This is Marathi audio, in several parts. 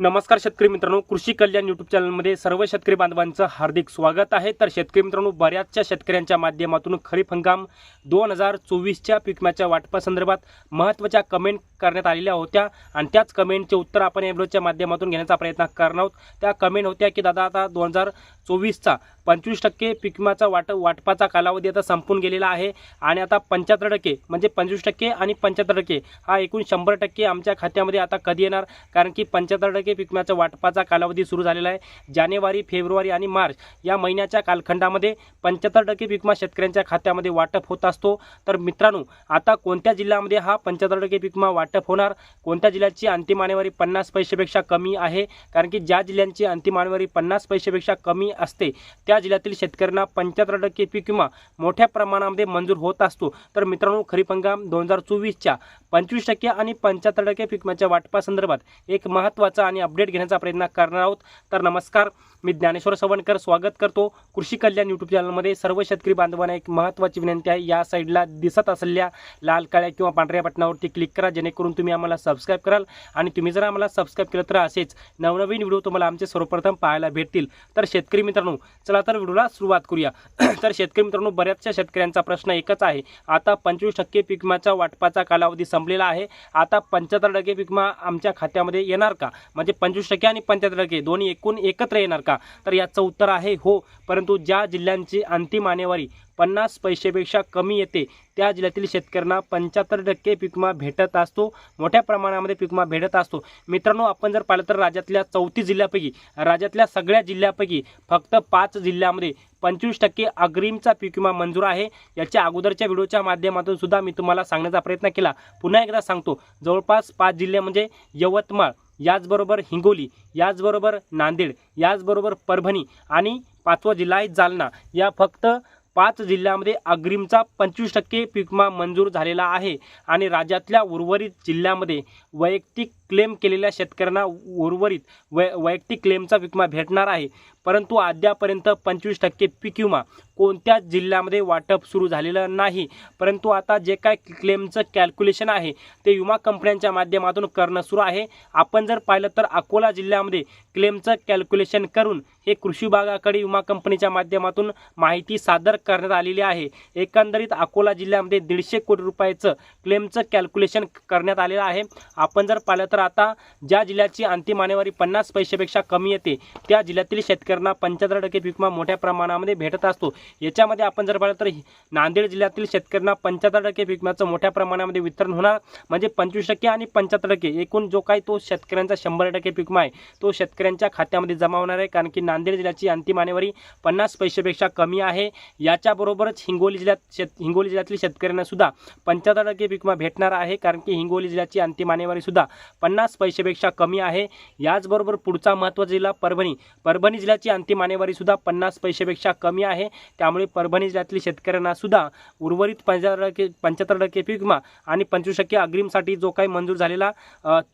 नमस्कार शेतकरी मित्रांनो कृषी कल्याण युट्यूब चॅनलमध्ये सर्व शेतकरी बांधवांचं हार्दिक स्वागत आहे. तर शेतकरी मित्रांनो बऱ्याचशा शेतकऱ्यांच्या माध्यमातून खरीप हंगाम दोन हजार चोवीसच्या पिकम्याच्या वाटपासंदर्भात महत्त्वाच्या कमेंट करण्यात आलेल्या होत्या. आणि त्याच कमेंटचे उत्तर आपण या व्हिडिओच्या माध्यमातून घेण्याचा प्रयत्न करणार आहोत. त्या कमेंट होत्या की दादा आता दोन हजार चोवीसचा पंचवीस टक्के पिकम्याचा वाट वाटपाचा कालावधी आता संपून गेलेला आहे. आणि आता पंच्याहत्तर टक्के म्हणजे पंचवीस टक्के आणि पंच्याहत्तर टक्के हा एकूण शंभर टक्के आमच्या खात्यामध्ये आता कधी येणार? कारण की पंच्याहत्तर टक्के पिकम्याचा वाटपाचा कालावधी सुरू झालेला आहे. जानेवारी फेब्रुवारी आणि मार्च या महिन्याच्या कालखंडामध्ये पंच्याहत्तर टक्के पिकमा शेतकऱ्यांच्या खात्यामध्ये वाटप होत असतो. तर मित्रांनो आता कोणत्या जिल्ह्यामध्ये हा पंच्याहत्तर टक्के पिकमा वाटप होणार? कोणत्या जिल्ह्याची अंतिम आणेवारी पन्नास पैशापेक्षा कमी आहे? कारण की ज्या जिल्ह्यांची अंतिम आणेवारी पन्नास पैशापेक्षा कमी असते त्या जिल्ह्यातील शेतकऱ्यांना पंच्याहत्तर टक्के पीक विमा मोठ्या प्रमाणामध्ये मंजूर होत असतो. तर मित्रांनो खरीप हंगाम दोन हजार चोवीसच्या पंचवीस टक्के आणि पंच्याहत्तर टक्के पिकमाच्या वाटपासंदर्भात एक महत्त्वाचा आणि अपडेट घेण्याचा प्रयत्न करणार आहोत. तर नमस्कार मी ज्ञानेश्वर सवणकर स्वागत करतो. कृषी कल्याण यूट्यूब चॅनलमध्ये सर्व शेतकरी बांधवांना एक महत्त्वाची विनंती आहे. या साईडला दिसत असलेल्या लाल काळ्या किंवा पांढऱ्या बटनावरती क्लिक करा जेणेकरून तुम्ही आम्हाला सबस्क्राईब कराल आणि तुम्ही जर आम्हाला सबस्क्राईब केलं तर असेच नवनवीन व्हिडिओ तुम्हाला आमचे सर्वप्रथम पाहायला भेटतील. तर शेतकरी मित्रांनो चला तर व्हिडिओला सुरुवात करूया. तर शेतकरी मित्रांनो बऱ्याचशा शेतकऱ्यांचा प्रश्न एकच आहे. आता पंचवीस टक्के पिकमाच्या वाटपाचा कालावधी थांबलेला आहे. आता पंच्याहत्तर टक्के विमा आमच्या खात्यामध्ये येणार का? म्हणजे पंचवीस टक्के आणि पंच्याहत्तर टक्के दोन्ही एकूण एकत्र येणार का? तर याचं उत्तर आहे हो. परंतु ज्या जिल्ह्यांची अंतिम आणेवारी पन्नास पैशापेक्षा कमी येते. त्या जिल्ह्यातील शेतकऱ्यांना पंच्याहत्तर टक्के पिकमा भेटत असतो. मोठ्या प्रमाणामध्ये पिकमा भेटत असतो. मित्रांनो आपण जर पाहिलं तर राज्यातल्या चौतीस जिल्ह्यापैकी राज्यातल्या सगळ्या जिल्ह्यापैकी फक्त पाच जिल्ह्यामध्ये पंचवीस टक्के अग्रिमचा पीक विमा मंजूर आहे. याच्या अगोदरच्या व्हिडिओच्या माध्यमातून सुद्धा मी तुम्हाला सांगण्याचा प्रयत्न केला. पुन्हा एकदा सांगतो जवळपास पाच जिल्हे म्हणजे यवतमाळ याचबरोबर हिंगोली याचबरोबर नांदेड याचबरोबर परभणी आणि पाचवा जिल्हा आहे जालना. या फक्त पाच जिल्ह्यामध्ये अग्रिमचा पंचवीस टक्के पिकमा मंजूर झालेला आहे. आणि राज्यातल्या उर्वरित जिल्ह्यामध्ये वैयक्तिक क्लेम केलेल्या शेतकऱ्यांना उर्वरित वै वैयक्तिक क्लेमचा विमा भेटणार आहे. परंतु अद्यापर्यंत पंचवीस टक्के पीक विमा कोणत्याच जिल्ह्यामध्ये वाटप सुरू झालेलं नाही. परंतु आता जे काय क्लेमचं कॅल्क्युलेशन आहे ते विमा कंपन्यांच्या माध्यमातून करणं सुरू आहे. आपण जर पाहिलं तर अकोला जिल्ह्यामध्ये क्लेमचं कॅल्क्युलेशन करून हे कृषी विभागाकडे विमा कंपनीच्या माध्यमातून माहिती सादर करण्यात आलेली आहे. एकंदरीत अकोला जिल्ह्यामध्ये दीडशे कोटी रुपयाचं क्लेमचं कॅल्क्युलेशन करण्यात आलेलं आहे. आपण जर पाहिलं तर आता ज्या जिल्ह्याची अंतिम आणेवारी पन्नास पैशापेक्षा कमी येते त्या जिल्ह्यातील शेतकऱ्यांना पंच्याहत्तर टक्के पीक विमा मोठ्या प्रमाणामध्ये भेटत असतो. याच्यामध्ये आपण जर पाहिलं तर नांदेड जिल्ह्यातील शेतकऱ्यांना पंच्याहत्तर टक्के पीक मोठ्या प्रमाणामध्ये वितरण होणार म्हणजे पंचवीस टक्के आणि पंच्याहत्तर टक्के. एकूण जो काही तो शेतकऱ्यांचा शंभर टक्के पीक आहे तो शेतकऱ्यांच्या खात्यामध्ये जमा होणार आहे कारण की नांदेड जिल्ह्याची अंतिम आणेवारी पन्नास पैशापेक्षा कमी आहे. याच्याबरोबरच हिंगोली जिल्ह्यात शेत हिंगोली जिल्ह्यातील शेतकऱ्यांना सुद्धा पंच्याहत्तर टक्के पीक भेटणार आहे कारण की हिंगोली जिल्ह्याची अंतिम आणेवारी सुद्धा पन्नास पैशापेक्षा कमी आहे. याचबरोबर पुढचा महत्त्वाचा जिल्हा परभणी. परभणी जिल्ह्याची अंतिम आणेवारीसुद्धा पन्नास पैशापेक्षा कमी आहे. त्यामुळे परभणी जिल्ह्यातील शेतकऱ्यांनासुद्धा उर्वरित पंच्याहत्तर टक्के पंच्याहत्तर टक्के पीक विमा आणि पंचवीस टक्के अग्रिमसाठी जो काही मंजूर झालेला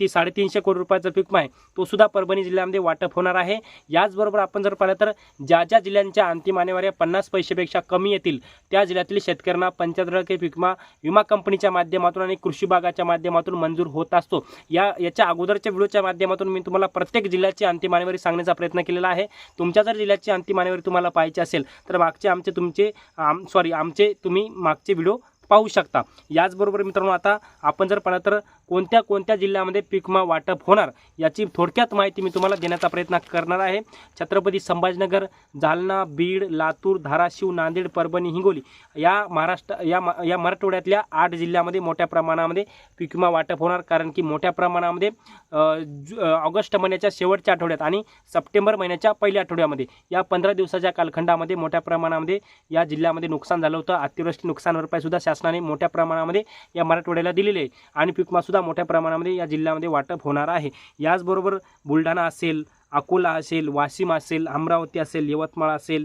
ती साडेतीनशे कोटी रुपयाचा पीक विमा आहे तो सुद्धा परभणी जिल्ह्यामध्ये वाटप होणार आहे. याचबरोबर आपण जर पाहिलं तर ज्या ज्या जिल्ह्यांच्या अंतिम आणेवाऱ्या पन्नास पैशापेक्षा कमी येतील त्या जिल्ह्यातील शेतकऱ्यांना पंच्याहत्तर टक्के पीक विमा विमा कंपनीच्या माध्यमातून आणि कृषी विभागाच्या माध्यमातून मंजूर होत असतो. या याच्या अगोदरच्या व्हिडिओच्या माध्यमातून मी तुम्हाला प्रत्येक जिल्ह्याची अंतिम आणेवारी सांगण्याचा प्रयत्न केलेला आहे. तुमच्या जर जिल्ह्याची अंतिम आणेवारी तुम्हाला पाहायची असेल तर मागचे आमचे तुमचे सॉरी आमचे तुम्ही मागचे व्हिडिओ पाहू शकता. याचबरोबर मित्रांनो आता आपण जर पाहिलं तर कोणत्या कोणत्या जिल्ह्यामध्ये पिकमा विमा वाटप होणार याची थोडक्यात माहिती मी तुम्हाला देण्याचा प्रयत्न करणार आहे. छत्रपती संभाजीनगर जालना बीड लातूर धाराशिव नांदेड परभणी हिंगोली या महाराष्ट्र या या मराठवाड्यातल्या आठ जिल्ह्यामध्ये मोठ्या प्रमाणामध्ये पिकमा विमा वाटप होणार. कारण की मोठ्या प्रमाणामध्ये जु- ऑगस्ट महिन्याच्या शेवटच्या आठवड्यात आणि सप्टेंबर महिन्याच्या पहिल्या आठवड्यामध्ये या पंधरा दिवसाच्या कालखंडामध्ये मोठ्या प्रमाणामध्ये या जिल्ह्यामध्ये नुकसान झालं होतं. अतिवृष्टी नुकसान भरपाई सुद्धा शासनाने मोठ्या प्रमाणामध्ये या मराठवाड्याला दिलेली आहे. आणि पिकमासुद्धा मोठ्या प्रमाणामध्ये या जिल्ह्यामध्ये वाटप होणार आहे. याचबरोबर बुलढाणा असेल अकोला असेल वाशिम असेल अमरावती असेल यवतमाळ असेल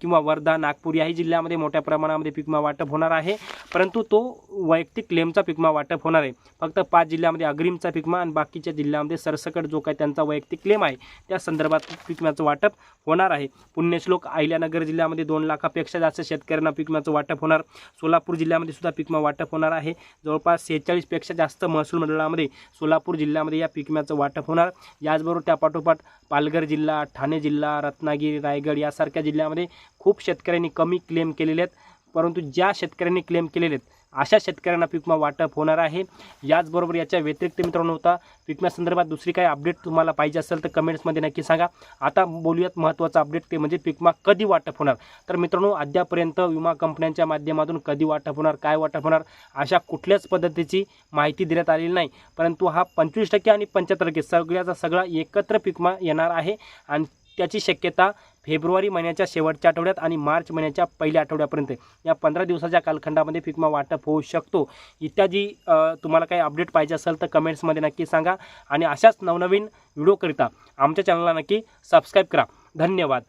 किंवा वर्धा नागपूर याही जिल्ह्यामध्ये मोठ्या प्रमाणामध्ये पिकमा वाटप होणार आहे. परंतु तो वैयक्तिक क्लेमचा पिकमा वाटप होणार आहे. फक्त पाच जिल्ह्यामध्ये अग्रिमचा पिकमा आणि बाकीच्या जिल्ह्यामध्ये सरसकट जो काही त्यांचा वैयक्तिक क्लेम आहे त्या संदर्भात पिकम्याचं वाटप होणार आहे. पुण्यश्लोक अहिल्यानगर जिल्ह्यामध्ये दोन लाखापेक्षा जास्त शेतकऱ्यांना पिकम्याचं वाटप होणार. सोलापूर जिल्ह्यामध्ये सुद्धा पिकमा वाटप होणार आहे. जवळपास सेहेचाळीसपेक्षा जास्त महसूल मंडळामध्ये सोलापूर जिल्ह्यामध्ये या पिकम्याचं वाटप होणार. याचबरोबर त्यापाठोपाठ पालघर जिल्हा ठाणे जिल्हा रत्नागिरी रायगड यासारख्या जिल्ह्यामध्ये खूप शेतकऱ्यांनी कमी क्लेम केलेले आहेत. परंतु ज्या शेतकऱ्यांनी क्लेम केलेले आहेत अशा शेतकऱ्यांना पिकमा वाटप होणार आहे. याचबरोबर याच्या व्यतिरिक्त मित्रांनो होता पीक विम्यासंदर्भात दुसरी काही अपडेट तुम्हाला पाहिजे असेल तर कमेंट्समध्ये नक्की सांगा. आता बोलूयात महत्त्वाचं अपडेट ते म्हणजे पिकमा कधी वाटप होणार. तर मित्रांनो अद्यापर्यंत विमा कंपन्यांच्या माध्यमातून कधी वाटप होणार काय वाटप होणार अशा कुठल्याच पद्धतीची माहिती देण्यात आलेली नाही. परंतु हा पंचवीस टक्के आणि पंच्याहत्तर टक्के सगळ्याचा सगळा एकत्र पिकमा येणार आहे आणि त्याची शक्यता फेब्रुवारी महिन्याच्या शेवटच्या आठवड्यात आणि मार्च महिन्याच्या पहिल्या आठवड्यापर्यंत या पंधरा दिवसाच्या कालखंडामध्ये पीक वाटप होऊ शकतो. इत्यादी तुम्हाला काही अपडेट पाहिजे असेल तर कमेंट्समध्ये नक्की सांगा. आणि अशाच नवनवीन व्हिडिओकरिता आमच्या चॅनलला नक्की सबस्क्राईब करा. धन्यवाद.